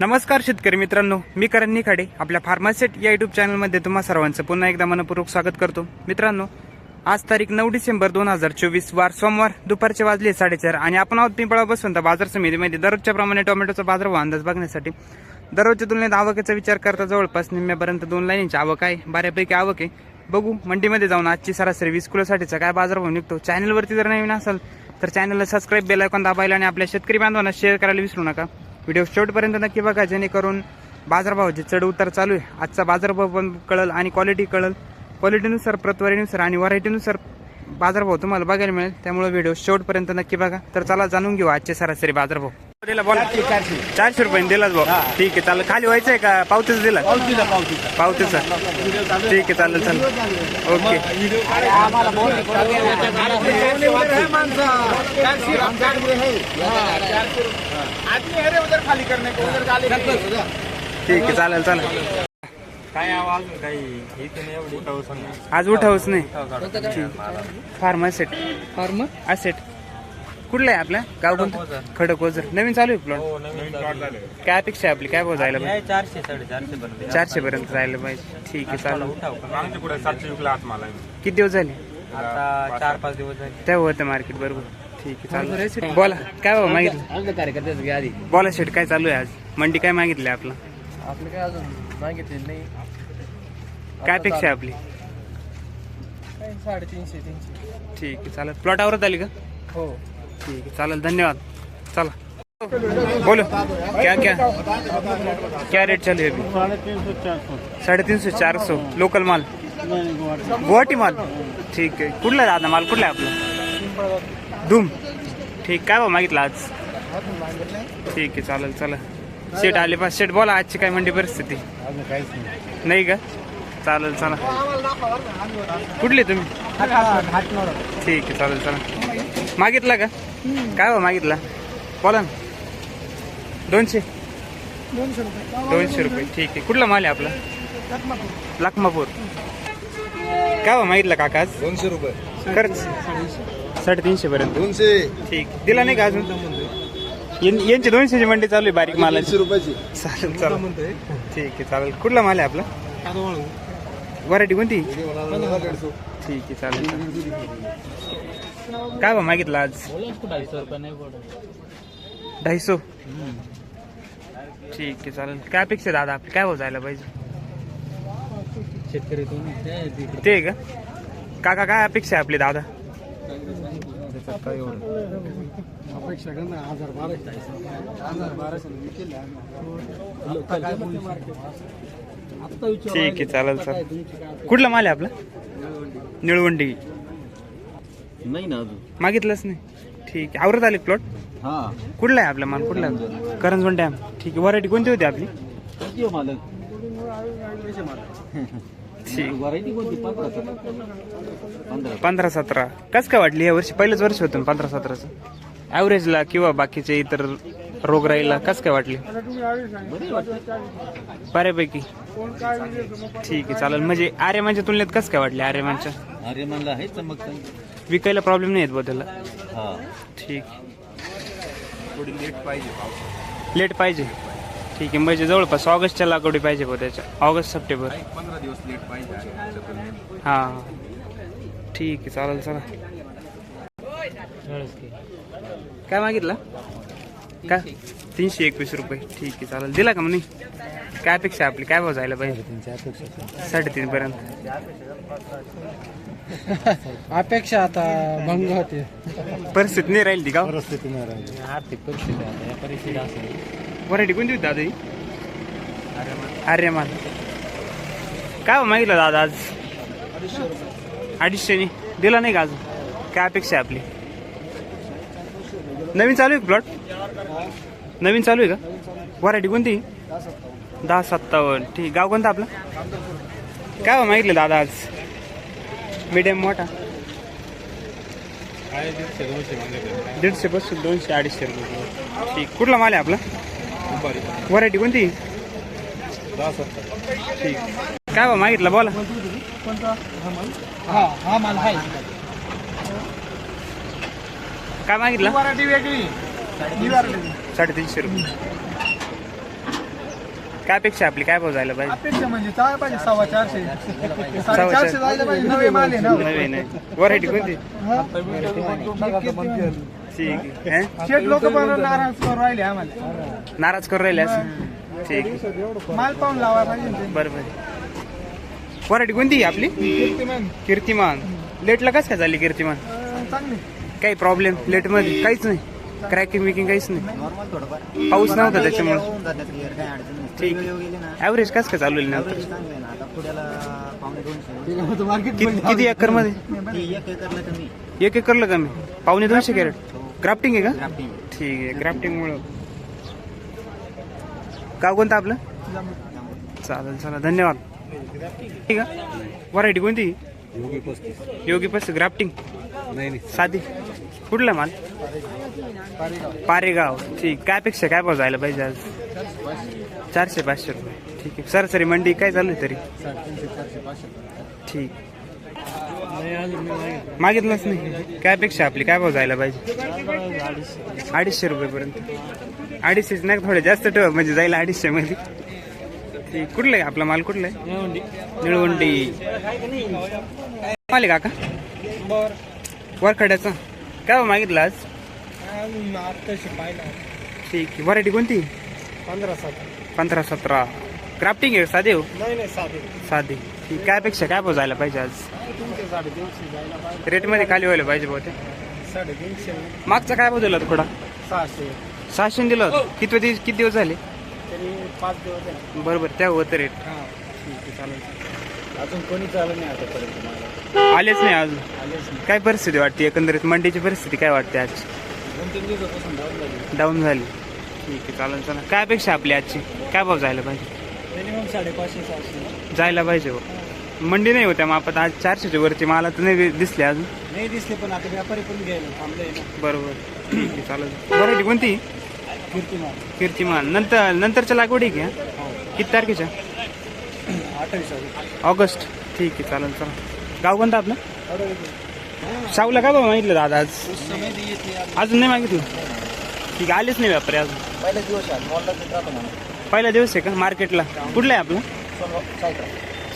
नमस्कार शेतकरी मित्रांनो मी करण निखाडे आपल्या फार्मासेट या युट्यूब चॅनलमध्ये तुम्हा सर्वांचं पुन्हा एकदा मनपूर्वक स्वागत करतो. मित्रांनो आज तारीख नऊ डिसेंबर दोन हजार चोवीस वार सोमवार दुपारचे वाजले साडेचार आणि आपण आहोत पिंपळा बसवंत बाजार समितीमध्ये. दररोजच्या प्रमाणे टोमॅटोचा बाजारभाव अंदाज बघण्यासाठी. दररोजच्या तुलनेत आवकेचा विचार करता जवळपास निम्म्यापर्यंत दोन लाईनची आवक आहे. बऱ्यापैकी आवक आहे. बघू मंडीमध्ये जाऊन आजची सरासरी वीस किलोसाठीचा काय बाजारभाव निघतो. चॅनलवरती जर नवीन असाल तर चॅनलला सबस्क्राईब बेल आयकॉन दाबायला आणि आपल्या शेतकरी बांधवांना शेअर करायला विसरू नका. व्हिडिओ शेवटपर्यंत नक्की बघा जेणेकरून बाजारभाव जे चढ उतार चालू आहे. आजचा बाजारभाव पण कळल आणि क्वालिटी कळल. क्वालिटीनुसार प्रतवारीनुसार आणि व्हरायटीनुसार बाजारभाव तुम्हाला बघायला मिळेल. त्यामुळे व्हिडिओ शेवटपर्यंत नक्की बघा. तर चला जाणून घेऊ आजचे सरासरी बाजारभाव. दिला बोला. चारशे रुपये दिलाच भाऊ. ठीक आहे चालेल. खाली व्हायचंय का? पावतीच दिला पावतीचा पावतीचा. पावतीचा. ठीक आहे चालेल चालेल. ओके. खाली करणे को उधर गाली ठीक आहे चालेल चालेल. काय आवाज काही? इथे एवढी. पाऊस आज उठावच नाही. फार्मासेट फार्मा असेट. कुठलं आहे आपल्या गाव कोणतं? खडक ओझर नवीन चालू आहे. प्लॉट काय अपेक्षा आहे आपली? काय भाव जायला पाहिजे? चारशे साडेचारशे पर्यंत. चारशे पर्यंत जायला पाहिजे. ठीक आहे मला. किती दिवस झाले? आता चार पाच दिवस झाले. तेव्हा होतं मार्केट बरोबर. ठीक आहे चालेल. बोला काय भाव मागितलं? कार्यकर्त्याच आधी. बोला शेट काय चालू आहे आज? मंडी काय मागितली आपलं? आपलं काय अजून मागितले नाही. काय अपेक्षा आहे आपली? साडेतीनशे तीनशे. ठीक आहे चालेल. प्लॉट आवरत आली का? हो. ठीक आहे चालेल धन्यवाद. चला. बोलो. क्या क्या? क्या रेट चल रही अभी? साढ़े तीन सौ चार सौ लोकल माल? गुवाहाटी माल? ठीक आहे. कुठला दादा माल? कुठला आहे आपला? धूम. ठीक काय बा मागितला आज? ठीक आहे चालेल चला. शेट आले पास शेट बोला आजची काय मंडी परिस्थिती? नाही नाही का? चालेल चला. कुठले तुम्ही? ठीक आहे चालेल चला. मागितला का? काय हो मागितला? बोला ना. दोनशे? दोनशे रुपये. ठीक आहे. कुठला माल आहे आपला? लखमापूर. काय हो मागितला काका आज? दोनशे रुपये. खर्च? साडेतीनशे पर्यंत. दोनशे. ठीक. दिला नाही का अजून? यां- यांची दोनशेची मंडी चालू आहे बारीक मालाची. तीनशे रुपयाची. चालेल चालेल. ठीक आहे चालेल. कुठला माल आहे आपला? व्हरायटी कोणती? ठीक आहे चालेल. काय भाव मागितला आज? ढाईसो. ठीक आहे चालेल. काय अपेक्षा आहे दादा आपली? काय भाव जायला पाहिजे? शेतकरी ते आहे का? काका काय अपेक्षा आहे आपली दादा? अपेक्षा कर ना हजार बाराशे हजार बाराशे ठीक आहे चालेल सर कुठला माल आहे आपला? निळवंडी. नाही ना अजून. मागितलंच नाही. ठीक आहे. आवरत आले प्लॉट हा. कुठला आहे आपला माल? कुठला? करंजवन डॅम ठीक आहे. व्हरायटी कोणती होती आपली? किती मालक? ठीक. व्हरायटी कोणती? पंधरा पंधरा. पंधरा सतरा. कसं काय वाटली? या वर्षी पहिलंच वर्ष होतं ना पंधरा सतराचं. ॲव्हरेजला किंवा बाकीचे इतर रोगराईला कसं काय वाटली? बऱ्यापैकी. ठीक आहे चालेल. म्हणजे आर्यमानच्या तुलनेत कसं काय वाटले आर्यमानच्या? म्हणलं आहे चमक विकायला प्रॉब्लेम नाही येत बदलला. हा. ठीक. थोडी लेट पाहिजे लेट पाहिजे. ठीक आहे म्हणजे जवळपास ऑगस्टच्या लागवडी पाहिजे बघ त्याच्या. August September. पंधरा दिवस लेट पाहिजे. हां. ठीक आहे चालेल चला. काय मागितलं? काय तीनशे एकवीस रुपये. ठीक आहे चालेल. दिला का म्हणे काय अपेक्षा आहे आपली? काय भाव जायला पाहिजे? साडेतीन पर्यंत. अपेक्षा आता भंग होते. परिस्थिती नाही राहील ती का? परिस्थिती नाही राहिली. आर्थिक परिस्थिती व्हरायटी कोणती होती दादा ही? आर्यमान. काय मागितलं दादा आज? अडीचशेनी दिला नाही का अजून? काय अपेक्षा आहे आपली? नवीन चालू आहे प्लॉट नवीन चालू आहे का? व्हरायटी कोणती? दहा सत्तावन्न. ठीक. गाव कोणतं आपलं? काय भाव मागितलं दादा आज? मीडियम मोठा? दीडशे पासून दोनशे अडीचशे रुपये ठीक. कुठला माल आहे आपला? व्हरायटी कोणती? ठीक. काय मागितलं? बोला. हा हा माल आहे. काय मागितलं? वेगळी. साडेतीनशे. रुपये. काय अपेक्षा आपली? काय भाव जायला पाहिजे? अपेक्षा म्हणजे काय पाहिजे सव्वा चारशे. सव्वा साडेचारशे जायला पाहिजे नवे माल आहे ना? नवीन आहे व्हरायटी कोणती? हा? ठीक आहे. हं? शेट लोक पण नाराज करून राहिले आम्हाला. नाराज करून राहिले असं? ठीक आहे. माल पाहून लावा पाहिजे ना ते. बरोबर व्हरायटी कोणती आहे आपली? कीर्तिमान. कीर्तिमान. लेटला कस काय झाली कीर्तिमान? अं, चांगली. काही प्रॉब्लेम लेटमध्ये? काहीच नाही? क्रॅकिंग विकिंग काहीच नाही. नॉर्मल थोडंफार पाऊस नव्हता त्याच्यामुळे. होऊन जातात क्लिअर काय अडचण नाही ठीक. वेळ गेली ना ऍव्हरेज कस काय चालू आहे नंतर ॲव्हरेज चांगलं आहे ना. आता पुढ्याला पावणे दोनशे. किती किती एकरमध्ये ती एक एकरला कमी. एक एकरला कमी. पावणे दोनशे कॅरेट. ग्राफ्टिंग आहे का? ग्राफ्टिंग ठीक आहे. ग्राफ्टिंग मुळे गाव कोणतं आपलं? चालेल चला धन्यवाद. ठीक आहे. व्हरायटी कोणती? योगी पस्तीस. ग्राफ्टिंग नाही. साधी. कुठला माल पारेगाव. ठीक. काय अपेक्षा काय भाव जायला पाहिजे आज? चारशे पाचशे रुपये. ठीक आहे. सरासरी मंडी काय चालू आहे तरी? ठीक. मागितलंच नाही. काय अपेक्षा आपली? काय भाव जायला पाहिजे? अडीचशे रुपयेपर्यंत अडीचशेच नाही थोडे जास्त ठेवा. म्हणजे जायला अडीचशे मध्ये. ठीक. कुठलं आहे? आपला माल कुठला आहे? निळवंडी. माल आहे काका? वरखड्याचा? काय मागितला आज? ठीक आहे. व्हरायटी कोणती? पंधरा सात पंधरा सतरा. क्राफ्टिंग आहे साधे हो? नाही नाही साधे. साधे. ठीक. काय अपेक्षा काय भाव जायला पाहिजे आज? तीनशे साडेतीनशे जायला पाहिजे. रेटमध्ये खाली व्हायला पाहिजे बहुतेक. साडेतीनशे. मागचा काय भाव दिला थोडा? सहाशे. सहाशे दिलं होतं. किती दिवस किती दिवस झाले? तरी पाच दिवस आहे बरोबर. त्या होतं रेट हा. ठीक आहे चालेल. अजून कोणी चालू नाही आतापर्यंत मला आलेच नाही अजून. काय परिस्थिती वाटते एकंदरीत? मंडीची परिस्थिती काय वाटते आज दोन तीन दिवसापासून जाऊन लागली डाऊन झाली. ठीक आहे चालेल चला. काय अपेक्षा आपली आजची? काय भाव जायला पाहिजे? साडेपाचशे जायला पाहिजे हो. मंडी नाही होत्या मापात आज चारशेच्या वरती. मला तर नाही दिसले अजून. नाही दिसले पण आता व्यापारी पण घ्यायला थांबले बरोबर. ठीक आहे चालेल. व्हरायटी कोणती? कीर्तिमान. कीर्तिमान. नंतर नंतरच्या लागवडी घ्या. किती तारखेच्या? अठ्ठावीस ऑगस्ट. ठीक आहे चालेल चला. गाव कोणतं आपलं? शाहूला काय भाव मागितलं दादा आज? अजून नाही मागितलं? ठीक आहे आलेच नाही व्यापारी अजून. पहिला दिवस आहे का? मार्केटला. कुठलं आहे आपलं?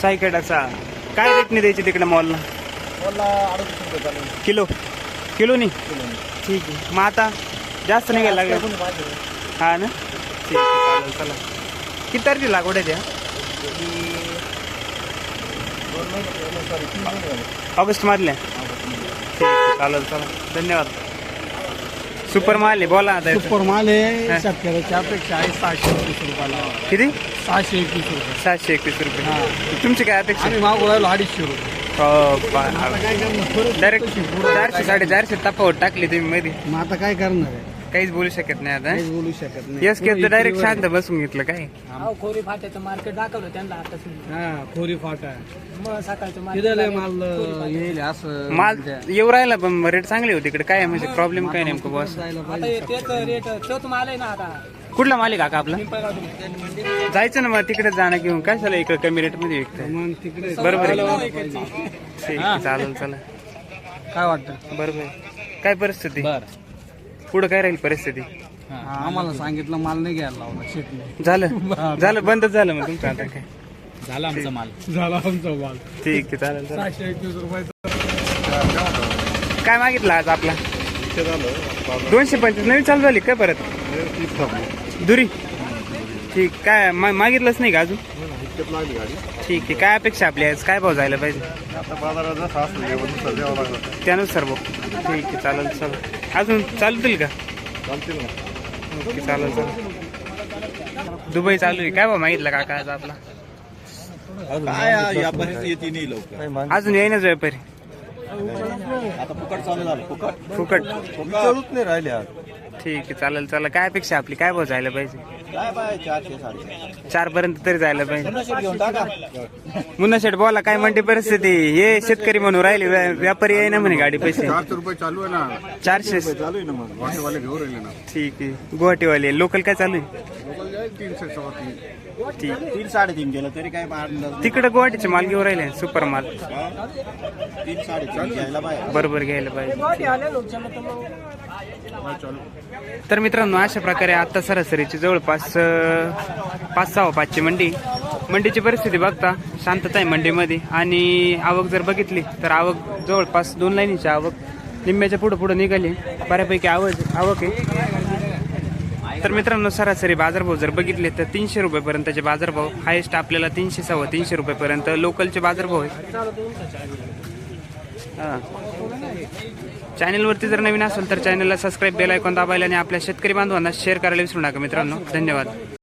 सायकेडाचा काय रेटने द्यायची तिकडे मॉलला. किलो. किलो नाही. ठीक आहे. मग आता जास्त निघायला लागलं. कोणी पाहिजे. हा ना? ठीक आहे चालेल चला. किती तारखेला लागवड आहे त्या दोन महिने सॉरी तीन महिने झाले ऑगस्ट मधल्या चालेल चला धन्यवाद. सुपर माल आहे बोला आता. सुपर माल हा. आहे शेतकऱ्याची अपेक्षा आहे सहाशे एकवीस रुपयाला. किती? सहाशे एकवीस रुपये. सातशे एकवीस रुपये. तुमची काय अपेक्षा? आम्ही मागू राहिलो अडीचशे रुपये. हो आता काय करणार? डायरेक्ट चारशे तफावत टाकली तुम्ही मध्ये. मग आता काय करणार आहे? काहीच बोलू शकत नाही आता. काहीच बोलू शकत नाही. यस केस डायरेक्ट शांत बसून घेतलं काय? खोरी फाट्याचं मार्केट दाखवलं त्यांना आता हा खोरी फाटा. मग सकाळचं तिथं लय मार्केट माल येईल असं माल येऊ राहिला पण रेट चांगले होते इकडे. काय आहे म्हणजे प्रॉब्लेम काय नेमकं बॉस जायला आता पाहिजे हे तेच रेट तोच माल आहे ना आता. कुठला मालिक काका आपला? पिंपळगाव जायचं ना मग तिकडे जाणं घेऊन. काय झालं इकडे कमी रेटमध्ये विकतंय? मग तिकडे बरोबर आहे. जायला पाहिजे. ठीक आहे, चालेल चला काय वाटतं? बरोबर आहे. काय परिस्थिती? बर. पुढे काय राहील परिस्थिती? आम्हाला सांगितलं माल नाही घ्यायला लावला शेटने झालं. झालं बंदच झालं मग तुमचं आता काय? झाला आमचा माल. झाला आमचा माल. ठीक आहे चालेल चालेल. सहाशे एकवीस रुपयाचा. काय मागितलं आज आपला? दोनशे पंचवीस. नवीन चालू झाली काय परत? दुरी. ठीक. काय मा- मागितलंच नाही का अजून? ठीक आहे काय अपेक्षा आपली आज? काय भाव जायला पाहिजे? आता बाजारात जसं असलं जेवण तसं द्यावं लागलं त्यानुसार भाऊ ठीक आहे चालेल चालेल. अजून चालतील का? चालतील ना. ओके चालेल चालेल. दुबई चालू आहे. काय भाव मागितलं काका आज आपला? काय या परिस्थिती येते नाही लवकर. अजून येईनच व्यापारी. आता फुकट चालू झालं. फुकट. फुकट. विचारूच नाही राहिले आज. ठीक आहे चालेल चालेल. काय अपेक्षा आपली? काय भाव जायला पाहिजे? काय बाय चारशे साडेचारशे. चार पर्यंत तरी जायला पाहिजे. घेऊन टाका. मुन्ना शेठ बोला काय म्हणते परिस्थिती? हे शेतकरी म्हणून राहिले व्या- व्यापारी आहे ना म्हणे गाडी पैसे. चारशे रुपये चालू आहे ना. चारशे. चालू आहे ना मग. वाटेवाले घेऊन राहिले ना. ठीक आहे. गुवाहाटीवाले लोकल काय चालू आहे? तीनशे तीन ठीक तीन साडेतीन गेलं तरी काय अंदाज. तिकडे गुवाहाटीचे माल घेऊन राहिले सुपर माल? तीन साडेतीन घ्यायला बाहेर. बरोबर घ्यायला पाहिजे तर मित्रांनो अशा प्रकारे आता सरासरीची जवळपास पाच सहा पाचची मंडी. मंडीची परिस्थिती बघता शांतता आहे मंडीमध्ये. आणि आवक जर बघितली तर आवक जवळपास दोन लाईनीची आवक. निम्म्याच्या पुढं पुढं निघाली. बऱ्यापैकी आवक आवक आहे. तर मित्रांनो सरासरी बाजारभाव जर बघितले तर तीनशे रुपयेपर्यंतचे बाजारभाव हायेस्ट आपल्याला तीनशे सव्वा तीनशे रुपयेपर्यंत लोकलचे बाजारभाव आहे. हा. चॅनलवरती जर नवीन असेल तर चॅनलला सबस्क्राईब बेल ऐकून दाबायला आणि आपल्या शेतकरी बांधवांना शेअर करायला विसरू नका मित्रांनो. धन्यवाद.